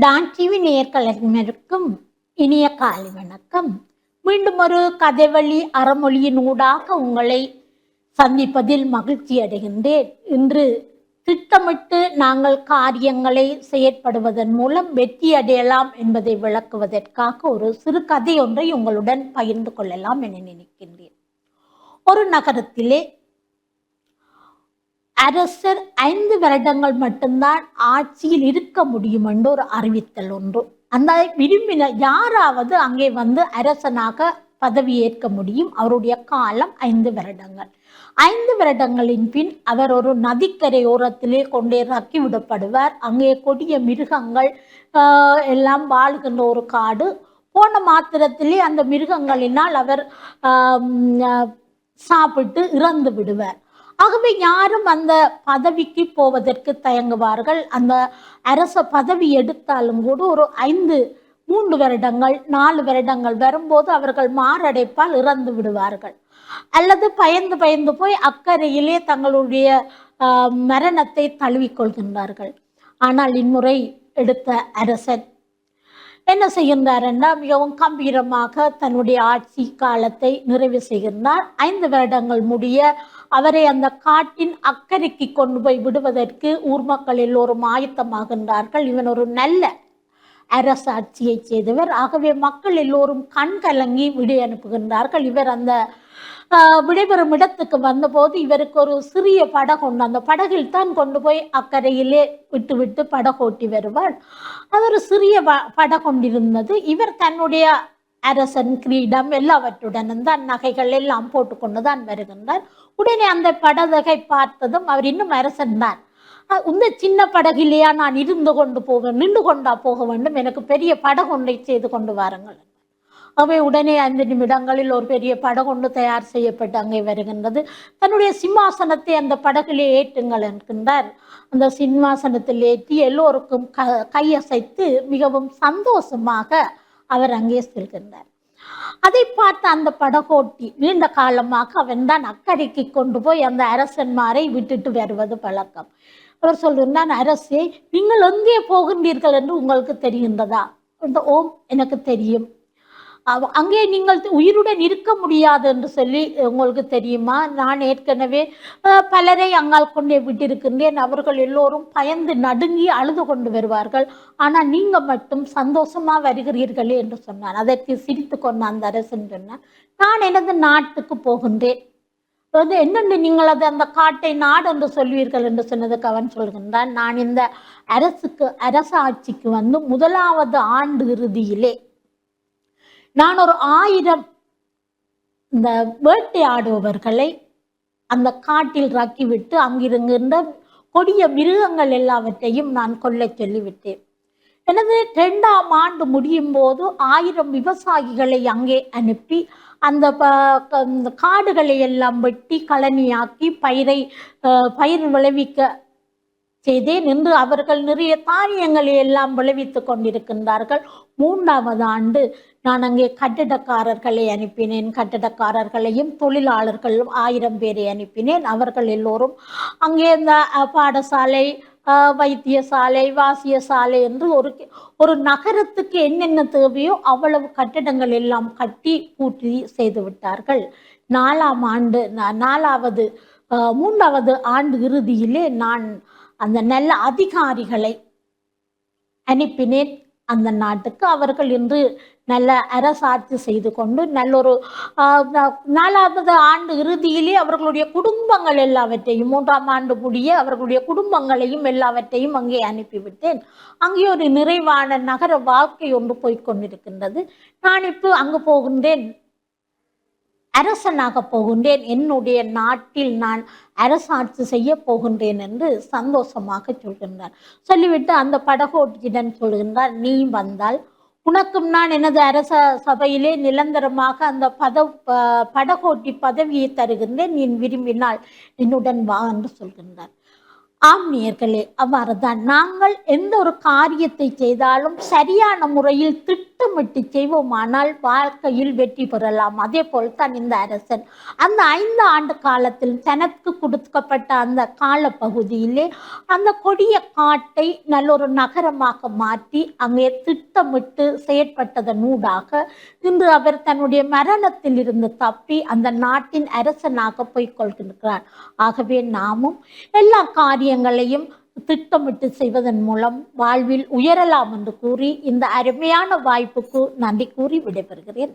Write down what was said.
Don TV நேயர்களுக்கும் இனிய காலை வணக்கம். மீண்டும் ஒரு கதைவழி அறமொழியின் ஊடாக உங்களை சந்திப்பதில் மகிழ்ச்சி அடைகின்றேன். இன்று திட்டமிட்டு நாங்கள் காரியங்களை செயற்படுவதன் மூலம் வெற்றி அடையலாம் என்பதை விளக்குவதற்காக ஒரு சிறு கதை ஒன்றை உங்களுடன் பகிர்ந்து கொள்ளலாம் என நினைக்கின்றேன். ஒரு நகரத்திலே அரசர் ஐந்து வருடங்கள் மட்டும்தான் ஆட்சியில் இருக்க முடியும் என்று ஒரு அறிவித்தல் ஒன்று அந்த விரும்பின யாராவது அங்கே வந்து அரசனாக பதவியேற்க முடியும்? அவருடைய காலம் ஐந்து வருடங்கள். ஐந்து வருடங்களின் பின் அவர் ஒரு நதிக்கரை ஓரத்திலே கொண்டே இறக்கி விடப்படுவார். அங்கே கொடிய மிருகங்கள் எல்லாம் வாழ்கின்ற ஒரு காடு. போன மாத்திரத்திலே அந்த மிருகங்களினால் அவர் சாப்பிட்டு இறந்து விடுவார். ஆகவே யாரும் அந்த பதவிக்கு போவதற்கு தயங்குவார்கள். அந்த அரச பதவி எடுத்தாலும் கூட ஒரு ஐந்து மூன்று வருடங்கள் நாலு வருடங்கள் வரும்போது அவர்கள் மாரடைப்பால் இறந்து விடுவார்கள். அல்லது பயந்து பயந்து போய் அக்கறையிலே தங்களுடைய ஆஹ், மரணத்தை தழுவிக்கொள்கின்றார்கள் ஆனால் இம்முறை எடுத்த அரசன் என்ன செய்கின்றார் என்றால் மிகவும் கம்பீரமாக தன்னுடைய ஆட்சி காலத்தை நிறைவு செய்கின்றார். ஐந்து வருடங்கள் முடிய அவரை அந்த காட்டின் அக்கறைக்கு கொண்டு போய் விடுவதற்கு ஊர் மக்கள் எல்லோரும் ஆயத்தமாகின்றார்கள். இவன் ஒரு நல்ல அரசாட்சியை செய்தவர். ஆகவே மக்கள் எல்லோரும் கண் கலங்கி விடை அனுப்புகின்றார்கள். இவர் அந்த விடைபெறும் இடத்துக்கு வந்தபோது இவருக்கு ஒரு சிறிய படகொண்டு அந்த படகில் தான் கொண்டு போய் அக்கறையிலே விட்டு விட்டு படகோட்டி வருவார். அது ஒரு சிறிய வ- படகொண்டிருந்தது இவர் தன்னுடைய அரசன் கிரீடம் எல்லாவற்றுடனும் தான் நகைகள் எல்லாம் போட்டுக்கொண்டு தான் வருகின்றார். உடனே அந்த படகை பார்த்ததும் அவர் இன்னும் அரசன் தான். இந்த சின்ன படகிலேயா நான் இருந்து கொண்டு போக நின்று கொண்டா போக வேண்டும்? எனக்கு பெரிய படகொன்றை செய்து கொண்டு வாருங்கள். அவை உடனே ஐந்து நிமிடங்களில் ஒரு பெரிய படகொண்டு தயார் செய்யப்பட்டு அங்கே வருகின்றது. தன்னுடைய சிம்மாசனத்தை அந்த படகிலே ஏற்றுங்கள் என்கின்றார். அந்த சிம்மாசனத்தில் ஏற்றி எல்லோருக்கும் க கையசைத்து மிகவும் சந்தோஷமாக அவர் அங்கே செல்கின்றார். அதை பார்த்த அந்த படகோட்டி நீண்ட காலமாக அவன் தான் அக்கறைக்கு கொண்டு போய் அந்த அரசன்மாரை விட்டுட்டு வருவது பழக்கம். அவர் சொல்கிறான் அரசே நீங்கள் எங்கே போகின்றீர்கள் என்று உங்களுக்கு தெரிகின்றதா? ஓம் எனக்கு தெரியும். அங்கே நீங்கள் உயிருடன் இருக்க முடியாது என்று சொல்லி உங்களுக்கு தெரியுமா? நான் ஏற்கனவே பலரை அங்கால் கொண்டே விட்டிருக்கின்றேன். அவர்கள் எல்லோரும் பயந்து நடுங்கி அழுது கொண்டு வருவார்கள். ஆனால் நீங்கள் மட்டும் சந்தோஷமாக வருகிறீர்களே என்று சொன்னார். அதற்கு சிரித்து கொண்ட அந்த அரசன் சொன்னார் நான் எனது நாட்டுக்கு போகின்றேன். வந்து என்னென்று நீங்கள் அது அந்த காட்டை நாடு என்று சொல்வீர்கள் என்று சொன்னதுக்கு அவன் சொல்கின்றான். நான் இந்த அரசுக்கு அரச ஆட்சிக்கு வந்து முதலாவது ஆண்டு இறுதியிலே நான் ஒரு ஆயிரம் இந்த வேட்டையாடுபவர்களை அந்த காட்டில் ராக்கிவிட்டு அங்கிருக்கின்ற கொடிய மிருகங்கள் எல்லாவற்றையும் நான் கொள்ளச் சொல்லிவிட்டேன். எனது இரண்டாம் ஆண்டு முடியும் போது ஆயிரம் விவசாயிகளை அங்கே அனுப்பி அந்த க- இந்த காடுகளை எல்லாம் வெட்டி களனியாக்கி பயிரை பயிர் விளைவிக்க செய்தேன் என்று அவர்கள் நிறைய தானியங்களை எல்லாம் விளைவித்துக் கொண்டிருக்கின்றார்கள். மூன்றாவது ஆண்டு நான் அங்கே கட்டிடக்காரர்களை அனுப்பினேன். கட்டிடக்காரர்களையும் தொழிலாளர்கள் ஆயிரம் பேரை அனுப்பினேன். அவர்கள் எல்லோரும் அங்கே இந்த பாடசாலை வைத்தியசாலை வாசியசாலை என்று ஒரு ஒரு நகரத்துக்கு என்னென்ன தேவையோ அவ்வளவு கட்டிடங்கள் எல்லாம் கட்டி கூட்டி செய்து விட்டார்கள். நாலாம் ஆண்டு நாலாவது மூன்றாவது ஆண்டு இறுதியிலே நான் அந்த நல்ல அதிகாரிகளை அனுப்பினேன். அந்த நாட்டுக்கு அவர்கள் இன்று நல்ல அரசாட்சி செய்து கொண்டு நல்ல ஒரு நாலாவது ஆண்டு இறுதியிலே அவர்களுடைய குடும்பங்கள் எல்லாவற்றையும் மூன்றாம் ஆண்டு முடிய அவர்களுடைய குடும்பங்களையும் எல்லாவற்றையும் அங்கே அனுப்பிவிட்டேன். அங்கே ஒரு நிறைவான நகர வாழ்க்கை ஒன்று போய்கொண்டிருக்கின்றது நான் இப்போ அங்கு போகின்றேன். அரசனாக போகின்றேன். என்னுடைய நாட்டில் நான் அரசாட்சி செய்ய போகின்றேன் என்று சந்தோஷமாக சொல்கின்றார். சொல்லிவிட்டு அந்த படகோட்டியிடம் சொல்கின்றார் நீ வந்தால் உனக்கும் நான் எனது அரச சபையிலே நிரந்தரமாக அந்த பத படகோட்டி பதவியை தருகின்றேன். நீ விரும்பினால் என்னுடன் வா என்று சொல்கின்றார். ஆம்னேயர்களே அவ்வாறு தான் நாங்கள் எந்த ஒரு காரியத்தை செய்தாலும் சரியான முறையில் திட்டமிட்டு செய்வோமானால் வாழ்க்கையில் வெற்றி பெறலாம். அதே போல் தான் இந்த அரசன். அந்த ஐந்து ஆண்டு காலத்தில் தனக்கு கொடுக்கப்பட்ட அந்த கால பகுதியிலே அந்த கொடிய காட்டை நல்ல ஒரு நகரமாக மாற்றி அங்கே திட்டமிட்டு செயற்பட்டதனூடாக இன்று அவர் தன்னுடைய மரணத்தில் இருந்து தப்பி அந்த நாட்டின் அரசனாக போய்க் கொள்கின்றார். ஆகவே நாமும் எல்லா காரியம் காரியங்களையும் திட்டமிட்டு செய்வதன் மூலம் வாழ்வில் உயரலாம் என்று கூறி இந்த அருமையான வாய்ப்புக்கு நன்றி கூறி விடைபெறுகிறேன்.